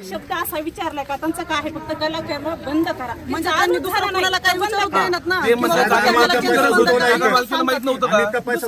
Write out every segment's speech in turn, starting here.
शब्द असा विचारलाय का त्यांचं काय आहे फक्त गला कॅमेरा बंद करा म्हणजे झाला नाही. कोणाला काही बंद. येणार ना ते म्हणजे बंद मालकाला माहीत नव्हतं का? तुमच्या पैसे?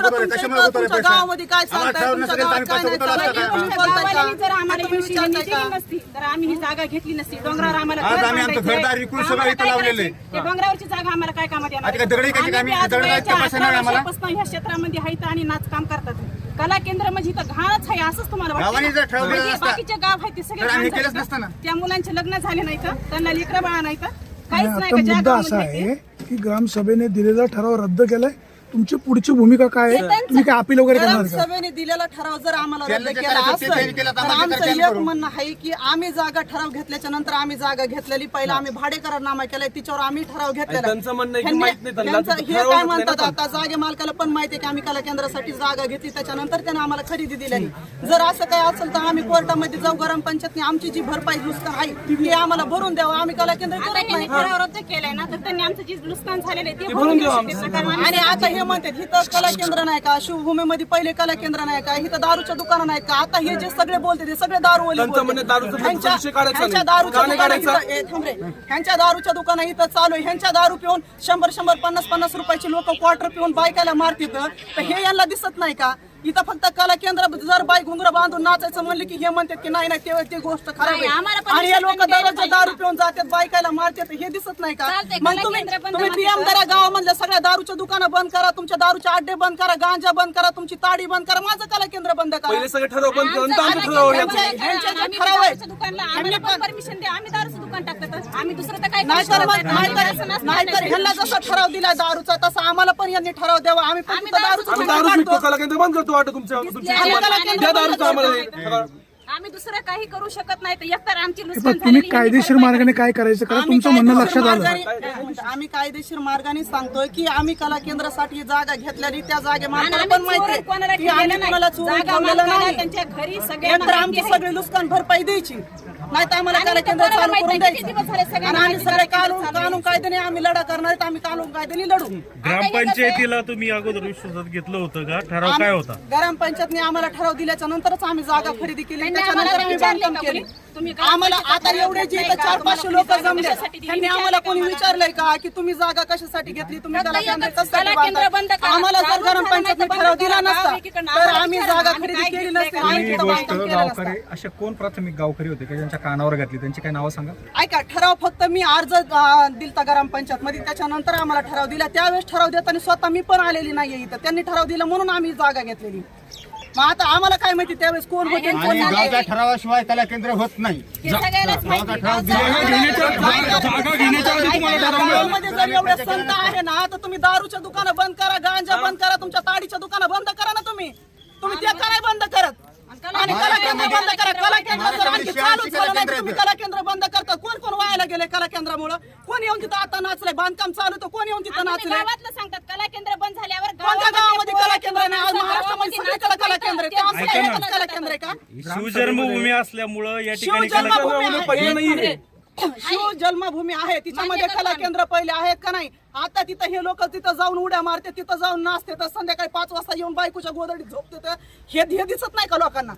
गावामध्ये काय आम्हाला चालतंय, ठरवलं तुमच्या नसेल तर गावात आम्ही काय पैसे नाही? तुम्ही बोलताय? जर आम्हाला तुम्ही एवढी विचारताय दिली का? नसती तर आम्ही ही जागा घेतली नसती डोंगरावर आम्हाला आज घर आम्ही आमचं बांधायचंय. घरदार विकून सगळं आम्हाला इथं काय लावलेलं आहे. करायचंय? ते डोंगरावरची जागा आम्हाला काय कामात येणार आता काय दगडी काय आम्ही आम्ही बी आज दगडाचे वयाच्या पैसे नाही 18 आम्हाला? वर्षापासून ह्या क्षेत्रामध्ये आहेत आणि नाच काम करतात कला केंद्र म्हणजे इथं घाणच आहे असंच तुम्हाला वाटतं ना? ठरवलं म्हणजे असतं, बाकीचे गाव आहेत ते सगळे तर आम्ही केलंच नसतं. त्या मुलांचे लग्न झाले नाही तर त्यांना लेकरं बाळा नाही तर काहीच नाही आता का ज्या मुद्दा असा गावामध्ये आहे की ग्रामसभेने दिलेला ठराव रद्द केलाय तुमची पुढची भूमिका काय आहे? तुम्ही काय अपील वगैरे करणार का? सभेने दिलेला ठराव जर आम्हाला रद्द त्यांनी जे केला करायचं ते असेल त्यांनी केलं, तर आमचं एक करू? म्हणणं आहे की आम्ही जागा ठराव घेतल्याच्या नंतर आम्ही जागा घेतलेली. पहिला आम्ही भाडे करारनामा केलाय तिच्यावर आम्ही ठराव घेतलेला. आणि त्यांचं म्हणणं आहे की ह्यांनी- माहीत नाही त्यांना, ह्यांचं ते हे काय म्हणतात ना आता? जागे मालकाला पण माहिती आहे की आम्ही कला केंद्रासाठी जागा घेतली त्याच्यानंतर त्याने आम्हाला खरेदी दिलेली. जर असं काय असेल तर आम्ही कोर्टामध्ये जाऊ ग्रामपंचायतने आमची जी भरपाई नुसतं आहे ती आम्हाला भरून द्यावं. आम्ही कला केंद्र आता करत ह्यांनी नाही. ठराव रद्द केलाय ना तर त्यांनी आमचं जे नुकसान झालेलं आहे ते भरून देऊ. शकते. आणि आता हे म्हणतात इथं कला केंद्र नाही का? शिवभूमीमध्ये पहिले कला केंद्र नाही का? इथं दारूच्या दुकानं नाही का? आता हे जे सगळे बोलते ते सगळे दारू त्यांचं म्हणणं दारूचं फक्त विषय काढायचा नाही. दारूच्या दुकानं काढायचा? इथं- ए, थांब रे. ह्यांच्या दारूच्या दुकानं इथं चालू आहे. ह्यांच्या दारू पिऊन शंभर शंभर पन्नास पन्नास रुपयाचे लोक क्वार्टर पिऊन बायकाला मारतात. तर हे यांना दिसत नाही का? इथं फक्त कला केंद्र जर बाई घुंगर बांधून नाचायचं म्हणलं की हे म्हणतात की नाही नाही ते ती गोष्ट खराब आहे. आणि हे लोक दररोज दारू पिऊन जातात बायकाला मारतात हे दिसत नाही का? मग तुम्ही तुम्ही पीएम करा. गावामधल्या सगळ्या दारूच्या दुकानं बंद करा तुमच्या दारूचे अड्डे बंद करा गांजा बंद करा तुमची ताडी बंद करा माझं कला केंद्र बंद करा. पहिले सगळे ठराव बंद ठराव आम्ही ठराव आहे, दारूच्या दुकानला आम्हाला पण परमिशन द्या. आम्ही दारूचं दुकान टाकतात आम्ही दुसरं तर काय नाहीतर. ह्यांना जसा ठराव दिला दारूचा तसा आम्हाला पण यांनी ठराव द्यावा. आम्ही दारूचं बंद करतो. वाटतं तुमच्या आम्ही दारूचं आम्हाला. हे. दुसरं काही करू शकत नाही. तर एकतर आमची हे नुकसान तुम्ही झालेली कायदेशीर मार्गाने काय करायचं? करा आम्ही तुमचं म्हणणं कायदेशीर लक्षात आलं. मार्गाने- आम्ही कायदेशीर मार्गाने सांगतोय की आम्ही कला केंद्रासाठी जागा घेतलेली त्या जागे आणि मालकाला आम्ही पण माहिती चोरून कोणाला आहे की आम्ही ठेवलेलं कोणाला नाही. चोरून जागा ठेवलेलं मालकाला नाही. त्यांच्या घरी सगळ्यांना नंतर माहिती आमची आहे. सगळी नुकसान भरपाई द्यायची. नाही तर आम्हाला इथं केंद्र चालू करून द्यायचं. आणि आम्ही सगळे कानून. कानून कायद्याने आम्ही लढा करणार आहेत आम्ही कानून कायद्याने लढू. ग्रामपंचायतीला तुम्ही अगोदर विश्वासात घेतलं होतं का? ठराव काय होता? ग्रामपंचायतने आम्हाला ठराव दिल्याच्या नंतरच आम्ही जागा खरेदी केली. त्याच्यानंतर आम्ही बांधकाम का केले. आम्हाला ग्रामपंचायत आता एवढे जे? चार पाचशे लोक जमले? त्यांनी आम्हाला कोणी का? विचारलंय का की तुम्ही जागा कशासाठी घेतली? तुम्ही केंद्र कशासाठी बांधता? आम्हाला जर ग्रामपंचायतने ठराव दिला नसता तर आम्ही जागा खरेदी केली नसती. काय आम्ही नाही तिथं गोष्ट बांधकाम केलं नसतं गावकरी अशा कोण प्राथमिक गावकरी होते का? ज्यांच्या कानावर घातली. त्यांची काय नावं सांगा. ऐका ठराव फक्त मी अर्ज अं, दिलता ग्रामपंचायत मध्ये त्याच्यानंतर आम्हाला ठराव दिला. त्यावेळेस ठराव देताना स्वतः मी पण आलेली नाहीये इथं. त्यांनी ठराव दिला म्हणून आम्ही जागा घेतलेली. मग आता आम्हाला काय माहिती त्यावेळेस कोण होते आणि कोण आणि नाही. गावच्या ठरावाशिवाय कला केंद्र होत नाही. हे सगळ्यालाच माहिती आहे. ठराव दिला. गावामध्ये जर एवढे संत आहे ना तर तुम्ही दारूच्या दुकानं बंद करा गांजा बंद करा तुमच्या ताडीच्या दुकानं बंद करा ना तुम्ही. तुम्ही ते काय बंद करत. आणि कला केंद्र बंद करा. कला केंद्र जर आणखी चालूच झालं नाही तर तुम्ही कला केंद्र बंद करता. कोण कोण व्हायला गेले कला केंद्रामुळे कोण येऊन तिथं आता नाचलंय? बांधकाम चालू तर कोण येऊन तिथं नाचलंय? गावातलं सांगतात कला केंद्र बंद झाल्यावर कोणत्या गावामध्ये कला केंद्र नाही आज महाराष्ट्रामध्ये सगळीकडे कला केंद्र आहे ते कला केंद्र आहे का? शिवजन्मभूमी असल्यामुळं या ठिकाणी कला शिवजन्मभूमी पहिले नाहीये. आहे. शिव जन्मभूमी आहे तिच्यामध्ये कला केंद्र पहिले आहेत का नाही? आता तिथं हे लोक तिथं जाऊन उड्या मारते तिथं जाऊन नाचते तर संध्याकाळी पाच वाजता येऊन बायकोच्या गोदडीत झोपते तर हे हे दिसत नाही का लोकांना?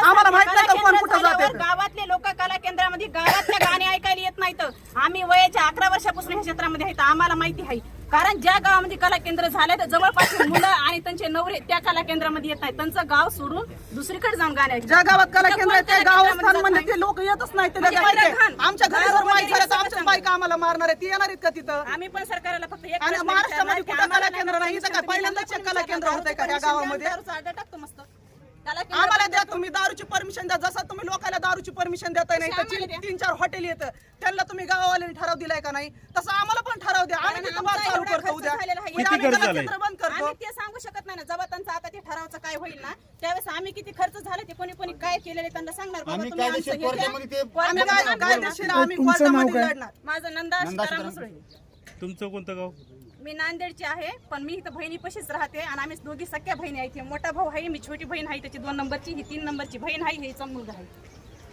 आम्हाला माहीत नाही कोण कुठं जाते गावातले लोक कला केंद्रामध्ये गावातल्या गाणी ऐकायला येत नाहीत. आम्ही वयाच्या अकरा वर्षापासून या क्षेत्रामध्ये आहेत आम्हाला माहिती आहे. कारण ज्या गावामध्ये कला केंद्र झाले तर जवळपास मुलं आणि त्यांचे नवरे त्या कला केंद्रामध्ये येत नाहीत त्यांचं गाव सोडून दुसरीकडे जाऊन गाणे. ज्या गावात कला केंद्र आहे त्या नाही? ते लोक येतच नाही म्हणजे माहिती आहे. आमच्या घरी जर गावामध्ये माहीत झालं तर सगळं आमच्या सांग. बायका आम्हाला मारणार आहे ती येणार आहेत का तिथं आम्ही पण सरकारला फक्त एक आणि प्रश्न महाराष्ट्रामध्ये की कुठं आम्हाला कला केंद्र नाही? इथं काय पहिल्यांदाच कला केंद्र होतंय का द्या, गावामध्ये? दारूचं अड्डा टाकतो मस्त आम्हाला द्या तुम्ही दारूची परमिशन द्या. जसं तुम्ही लोकांना दारूची परमिशन देताय नाही तर. तीन चार हॉटेल येतं. त्यांना तुम्ही गावावाल्यांनी ठराव दिलाय का नाही? तसं आम्हाला पण ठराव द्या. आम्ही चालू करतो उद्या. बंद करतो. ते सांगू शकत नाही ना जेव्हा त्यांचं आता ते ठरावचं काय होईल ना? त्यावेळेस आम्ही किती खर्च झाले ते कोणी कोणी काय केलेले त्यांना सांगणार. आम्ही. कोर्टामध्ये? लढणार. माझं नंदा तुमचं कोणतं गाव? मी नांदेडची आहे पण मी इथं बहिणीपाशीच राहते आणि आम्ही दोघी सख्या बहिणी आहेत. हे मोठा भाऊ आहे मी छोटी बहीण आहे त्याची दोन नंबरची ही तीन नंबरची बहीण आहे हिचा मुलगा आहे.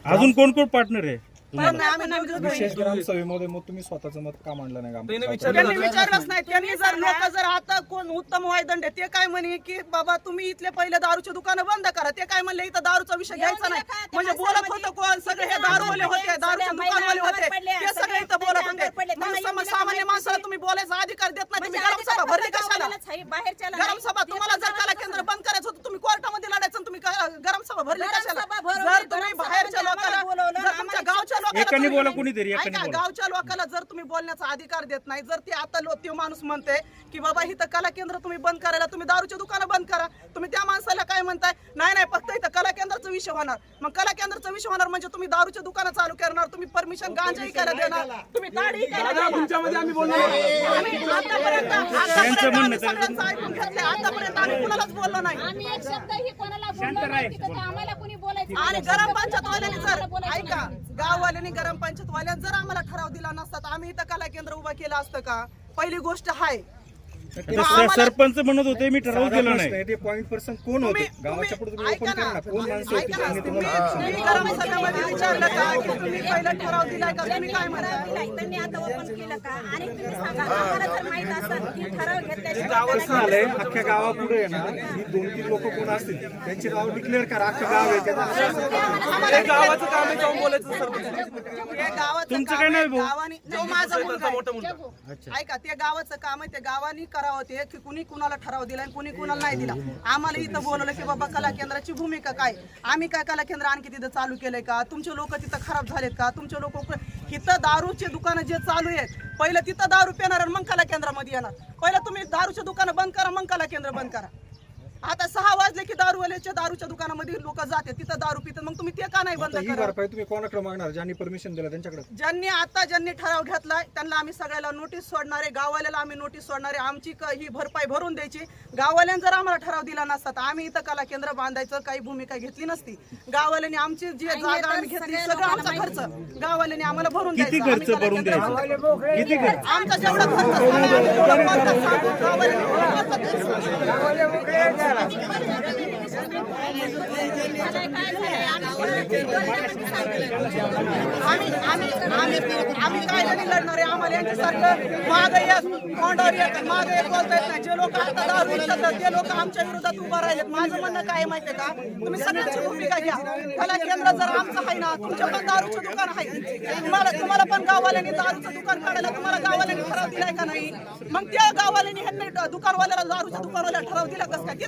अजून कोण कोण पार्टनर आहे? पण नाही, आम्ही दोघीच बहिणी. विशेष ग्रामसभेमध्ये मग तुम्ही स्वतःचं मत का मांडलं नाही त्यांनी गाव- विचारलं त्यांनी विचारलंच नाही. त्यांनी जर लोक जर आता कोण उत्तम वायदंड आहे, ते काय म्हणे की बाबा तुम्ही इथले पहिले दारूचे दुकानं बंद करा. ते काय म्हणले इथं दारूचा विषय घ्यायचा नाही म्हणजे बोलत होतं कोण सगळे हे दारूवाले होते दारूचे दुकानवाले होते. ते सगळे इथं बोलत होते मग सम- सामान्य माणसाला तुम्ही बोलायचा अधिकार देत नाही तुम्ही. गरम सभा भरली कशाला? बाहेरच्या गरम सभा तुम्हाला जर कला केंद्र बंद करायचं होतं तुम्ही कोर्टामध्ये लढायचं तुम्ही क- गरम सभा भरली कशाला? जर तुम्ही बाहेरच्या सभामध्ये लोकांना जर तुमच्या गावच्या लोकांना एकाने बोला, कोणीतरी एकाने ऐका, बोला. गावच्या लोकांना जर तुम्ही बोलण्याचा अधिकार देत नाही जर ते आता लो- ते माणूस म्हणते की बाबा इथं कला केंद्र तुम्ही बंद करायला तुम्ही दारूचे दुकानं बंद करा तुम्ही त्या माणसाला काय म्हणताय? नाही नाही फक्त इथं कला केंद्राचा विषय होणार. मग कला केंद्राचा विषय होणार म्हणजे तुम्ही दारूचे दुकानं चालू करणार तुम्ही परमिशन गांजा इकायला देणार. तुम्ही दाढी इकायला दादा देणार. तुमच्यामध्ये आम्ही बोलणार नाही. आम्ही आतापर्यंत आम्ही आहे. सगळ्यांचं ऐकून घेतलंय. आतापर्यंत आम्ही कुणालाच बोललो नाही. आम्ही एक शब्दही कोणाला बोललो नाही तिथं आम्हाला कोणी बोलायचं आणि. गरम पंचायतवाल्यांनी जर आम्हाला बोलायचं ऐका. गाववाल्यांनी गरम पंचायतवाल्यात जर आम्हाला ठराव दिला नसता तर आम्ही इथं कला केंद्र उभं केलं असतं का? पहिली गोष्ट हाय सरपंच म्हणत होते मी ठराव साधा केला नाही. ते पॉईंट पर्सन कोण होते? तुम्ही- गावाच्या पुढे तुम्ही ऐका ओपन करा. ना, ना कोण माणसं होती? ऐका ना, त्यांनी तुम्ही तुम्हाला तुम्ही गरम सभेमध्ये विचारलं का? की तुम्ही पहिला ठराव दिलाय का? तुम्ही काय म्हणताय दिलाय. त्यांनी आता ओपन केलं का? आणि तुम्ही सांगा आम्हाला जर माहीत असेल की ठराव घेतल्याशिवाय कसं झालंय अख्ख्या गावापुढे आहे ना. ही दोन तीन लोक कोण असतील? त्यांची नाव डिक्लेअर करा. अख्खं गाव आहे. त्याचा हे गावाचं हे तुमचं काम काय नाव आहे, आहे भाऊ? गावाने जो माझा मुलगा आहे. मोठा मुलगा? ऐका ते गावाचं काम आहे ते गावानी करावं ते की कुणी कुणाला ठराव दिला आणि कुणी कुणाला नाही दिला. आम्हाला इथं बोलवलं की बाबा कला केंद्राची भूमिका काय? आम्ही काय कला केंद्र आणखी तिथं चालू केलंय का? तुमचे लोक तिथं खराब झालेत का? तुमचे लोक इथं दारूचे दुकानं जे चालू आहेत पहिलं तिथं दारू पिणार आणि मग कला केंद्रामध्ये येणार. पहिलं तुम्ही दारूचे दुकानं बंद करा मग कला केंद्र बंद करा. आता सहा वाजले की दारूवाल्याच्या दारूच्या दुकानामध्ये लोक जाते तिथं दारू पितात. मग तुम्ही ते का नाही बंद आता ही करा? भरपाई तुम्ही कोणाकडे मागणार? ज्यांनी परमिशन दिलं त्यांच्याकडे. ज्यांनी आता ज्यांनी ठराव घेतलाय त्यांना आम्ही सगळ्याला नोटीस सोडणार आहे गाववाल्याला आम्ही नोटीस सोडणार आहे आमची क- ही भरपाई भरून द्यायची. गाववाल्यांनी जर आम्हाला ठराव दिला नसता तर आम्ही इथं कला केंद्र बांधायचं काही भूमिका घेतली नसती. गाववाल्यांनी आमची जी जागा आम्ही घेतली सगळं आमचा खर्च. गाववाल्यांनी आम्हाला भरून किती द्यायचा. खर्च आम्ही कला भरून केंद्र द्यायचा? किती खर्च? आमचा जेवढा खर्च झाला आम्ही तेवढं कोर्टात सांगू. गाववाल्यांनी तेवढं Olha a mulher dela. आम्ही आम्ही आम्ही आम्ही काय नाही लढणार आहे आम्हाला यांच्यासारखं माग एक कोंडावर एक माग एक बोलता येत नाही जे लोक आता दारू विकतात ते लोक आमच्या विरोधात उभा राहिलेत माझं म्हणणं काय आहे माहितीये का तुम्ही सगळ्यांची भूमिका घ्या कला केंद्र जर आमचं आहे ना तुमच्या पण दारूचं दुकान आहे तुम्हाला तुम्हाला पण गाववाल्यांनी दारूचं दुकान काढायला तुम्हाला गाववाल्यांनी ठराव दिलाय का नाही मग त्या गाववाल्यांनी ह्यांनी दुकानवाल्याला दारूच्या दुकानवाल्याला ठराव दिला कसं काय ते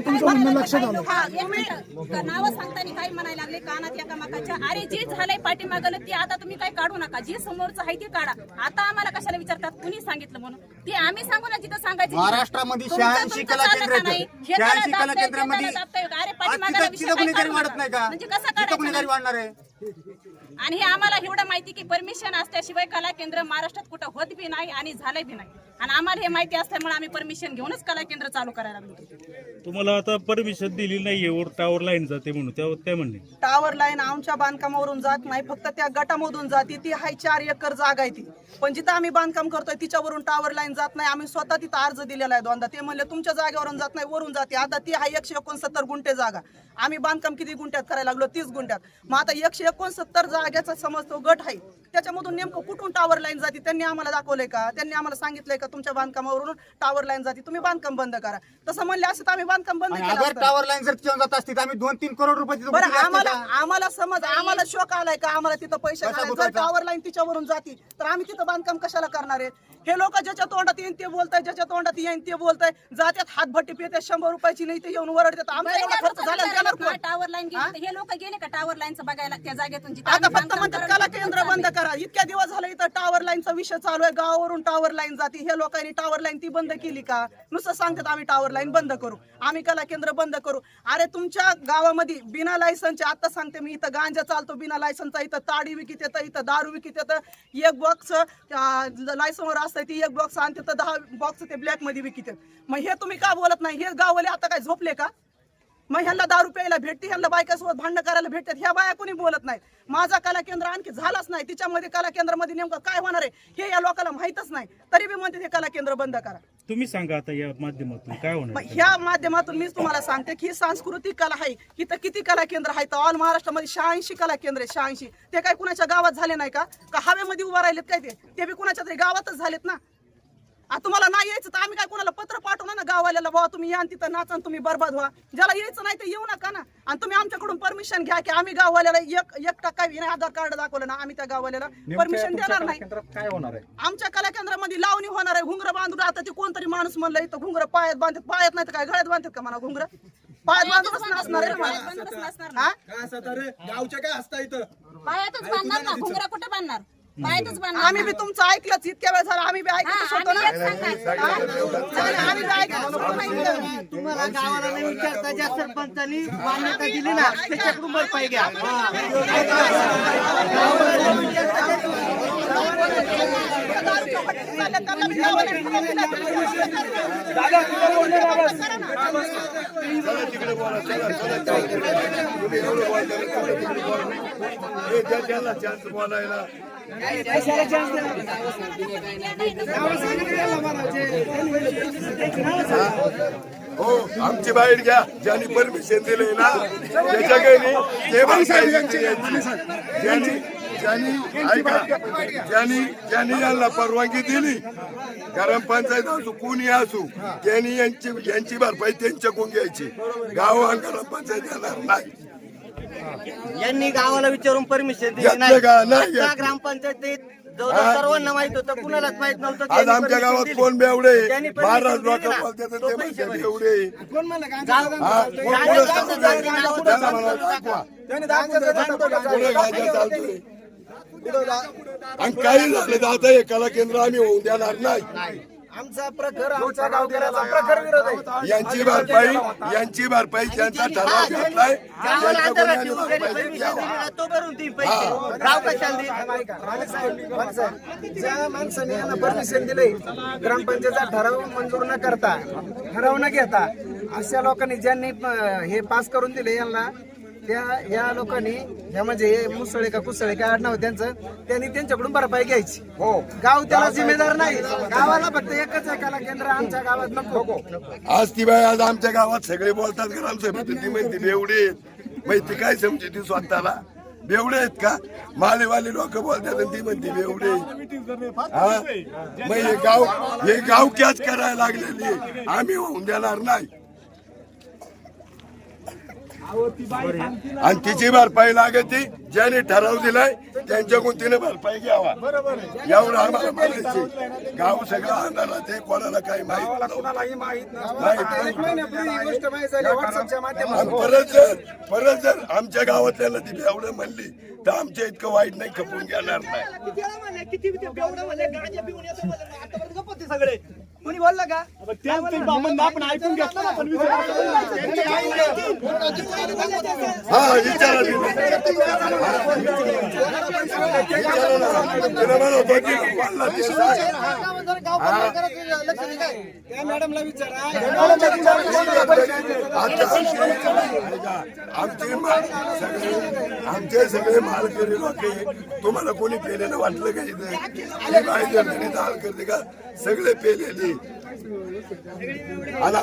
तुम्ही लक्षात नाव सांगताना काय म्हणायला लागले कानात एका मकाच्या अरे जे झालंय पाठीमागलं ते आता तुम्ही काय काढू नका जे समोरचं आहे ते काढा आता आम्हाला कशाला विचारतात कुणी सांगितलं म्हणून ते आम्ही सांगू ना जिथं सांगायचं महाराष्ट्रामध्ये तुमचं- 86 तुमचं कला केंद्र नाही? आहेत. त्याला 86 कला दाबताय, केंद्रामध्ये त्याला दाबताय. अरे आज पाठीमागला तिथं विषय तिथं काय गुन्हेगारी काढू वाढत नका. नाही का म्हणजे कसं काढायचं? वाढणार आहे आणि हे आम्हाला एवढं माहिती की परमिशन असल्याशिवाय कला केंद्र महाराष्ट्रात कुठं होत बी नाही आणि झालंय बी नाही आणि आम्हाला हे माहिती असल्यामुळे आम्ही परमिशन घेऊनच कला केंद्र चालू करायला लागलो. तुम्हाला आता परमिशन दिली नाहीये वर टावर लाईन जाते म्हणून. त्या काय म्हणणे. टावर लाईन आमच्या बांधकामावरून जात नाही फक्त त्या गटामधून जाते. ती हाय चार एकर जागा आहे ती. पण जिथं आम्ही बांधकाम करतोय तिच्यावरून टावर लाईन जात नाही. आम्ही स्वतः तिथं अर्ज दिलेला आहे दोनदा. ते म्हणले तुमच्या जागेवरून जात नाही वरून जाते. आता ती हाय एकशे एकोणसत्तर गुंठे जागा. आम्ही बांधकाम किती गुंठ्यात करायला लागलो? तीस गुंठ्यात. मग आता एकशे एकोणसत्तर जागेचा समज तो गट आहे. त्याच्यामधून नेमकं कुठून टावर लाईन जाते? त्यांनी आम्हाला दाखवलंय का? त्यांनी आम्हाला सांगितलंय का तुमच्या बांधकामावरून टावर लाईन जाते तुम्ही बांधकाम बंद करा तसं म्हणले असं तर आम्ही बांधकाम बंद आणि केलं अगर. टावर लाईन जर तिथून जात असती तर आम्ही दोन तीन करोड रुपये तिथं बरं गुंतवले असते आम्हाला का? आम्हाला समज आम्हाला शोक आलाय का आम्हाला तिथं पैसे कसा घालायचे. जर गुंतवायचा? टावर लाईन तिच्यावरून जाती तर आम्ही तिथं बांधकाम कशाला करणार आहे हे लोक ज्याच्या तोंडात येईन ते बोलताय ज्याच्या तोंडात येईन ते बोलताय. जात्यात हातभट्टी पिते शंभर रुपयाची नाही ते येऊन वरडतात आमचा एवढा खर्च झाला देणार कोण? टावर लाईन हे? लोक गेले का टावर लाईनचं बघायला त्या जागेतून जिथं आता आम्ही फक्त बांधकाम म्हणतात केंद्र बंद करा. इतक्या दिवस झाले इथं टावर लाईनचा विषय चालू आहे. गावावरून टावर लाईन जाते. हे लोकांनी टावर लाईन ती बंद केली का? नुसतं सांगतात आम्ही टावर लाईन बंद करू. आम्ही कला केंद्र बंद करू. अरे तुमच्या गावामध्ये बिना लायसनचे आता सांगते मी इथं गांजा चालतो बिना लायसनचा इथं ताडी विकित येतं इथं दारू विकित येतं. एक बॉक्स लायसनवर असतं ती एक बॉक्स आणते तर दहा बॉक्स ते ब्लॅकमध्ये विकित मग हे तुम्ही का बोलत नाही? हे गाववाले आता काय झोपले का? मग ह्यांना दारू प्यायला भेटते ह्यांना बायकासोबत भांडणं करायला भेटतात ह्या बाया कोणी बोलत नाहीत माझा कला केंद्र आणखी झालाच नाही. तिच्यामध्ये कला केंद्रामध्ये नेमकं काय होणार आहे हे या लोकांना माहीतच नाही. तरी बी म्हणते हे कला केंद्र बंद करा. तुम्ही सांगा आता या माध्यमातून काय होणार? ह्या माध्यमातून मीच तुम्हाला सांगते की ही सांस्कृतिक कला आहे. इथं किती कला केंद्र आहेत? ऑल महाराष्ट्रामध्ये शहाऐंशी कला केंद्र आहे शहाऐंशी. ते काय कुणाच्या गावात झाले नाही का हवेमध्ये उभा राहिलेत काय ते? ते बी कुणाच्या तरी गावातच झालेत ना. तुम्हाला नाही यायचं तर आम्ही काय कुणाला पत्र पाठवणार ना गाववाल्याला? बाबा तुम्ही या आणि तिथं नाचा तुम्ही बरबाद व्हा. ज्याला यायचं नाही ते येऊ नका ना. आणि तुम्ही आमच्याकडून परमिशन घ्या की आम्ही गाववाल्याला एक एक टक्का आधार कार्ड दाखवलं ना आम्ही त्या गाववाल्याला परमिशन देणार नाही. केंद्रात काय होणार आहे? आमच्या कला केंद्रामध्ये लावणी होणार आहे घुंगर बांधून आता ते कोणतरी माणूस म्हणलं इथं घुंगर पायात बांधतात. पायात नाही तर काय गळ्यात बांधतात का म्हणा घुंगर? पायात बांधूनच नसणार आहे ना मला. गावच्या काय असता इथं? पायातच बांधणार ना? घुंगरा कुठे बांधणार? आम्ही बी तुमचं ऐकलंच इतक्या वेळ झाला आम्ही बी ऐकतच होतो ना आम्ही. हा? बी ऐकतच होतो ना. तुम्हाला गावाला नाही विचारता ज्या सरपंचांनी मान्यता दिली ना त्याच्याकडून भरपाई घ्या त्यांना बी गावाला हो आमची बाहेर घ्या ज्यांनी परमिशन दिले ना त्याच्या द्यायची. ज्यांनी ज्यांनी यांना परवानगी दिली ग्रामपंचायत असू कोणी असू त्यांनी यांची यांची भरपाई त्यांच्याकडून घ्यायची. गाव ग्रामपंचायत येणार नाही. यांनी गावाला विचारून परमिशन दिली घेतलं नाही. का? नाही आता घेतलं. ग्रामपंचायतीत जवळजवळ सर्वांना माहीत होतं कुणालाच माहीत नव्हतं आज त्यांनी आमच्या permission गावात दिली. कोण बेवडे? permission महाराज दिली ना, तो ते पैसे भरेल. बेवडे. हा, कोण पुढं दाखवा. त्याने पुढे चालतोय आणि काही झालं तर आता हे कला केंद्र आम्ही होऊन देणार नाही. आमचा प्रखर आमच्या गावकऱ्याचा प्रखर विरोध आहे. यांची भरपाई यांची भरपाई ज्यांचा ठराव घेतलाय. गावाला त्यांच्याकडून अंधारात यांनी ठेवून भरपाई permission द्यावा. दिली ना, तो भरून देईल पैसे. गाव कशाला देईल ऐका, राणे साहेब, राणे साहेब, ज्या माणसाने यांना परमिशन दिले ग्रामपंचायतचा ठराव मंजूर न करता ठराव न घेता अशा लोकांनी ज्यांनी अं, हे पास करून दिले यांना त्या या लोकांनी ह्या म्हणजे हे मुसळे का कुसळे काय नाव त्यांचं त्यांनी त्यांच्याकडून भरपाई घ्यायची. हो. गाव त्याला जिम्मेदार नाही. गावाला फक्त एकच आहे कला केंद्र? आमच्या गावात नको. आज ती बाई आज आमच्या गावात सगळे बोलतात ग्रामसभेत ती माहिती बेवडे माहिती काय समजते ती स्वतःला? बेवडे आहेत का? मालेवाले लोक बोलतात आणि ती म्हणते बेवडे हा? मग हे गाव हे गाव कॅच करायला लागलेली. आम्ही होऊन देणार नाही. आणि तिची भरपाई लागते ज्याने ठराव दिलाय त्यांच्याकडून तिने भरपाई घ्यावा. एवढं आम्हाला माहिती गाव सगळं अंधारात आहे कोणाला काही माहीत परत जर परत जर आमच्या गावातल्याला ती एवढं म्हणली तर आमच्या इतकं वाईट नाही खपून घेणार नाही. कोणी बोललं का आपण ऐकून घेतलं ना पण हा विचारा तिला. विचारा ना. तिला म्हणत होती, "मला ते सांग." त्या मॅडमला विचारा आमचे सगळे आमचे सगळे मालकरी लोक. तुम्हाला कोणी पेलेलं वाटलं का इथे ही दाल करते का सगळे पेलेली. आणि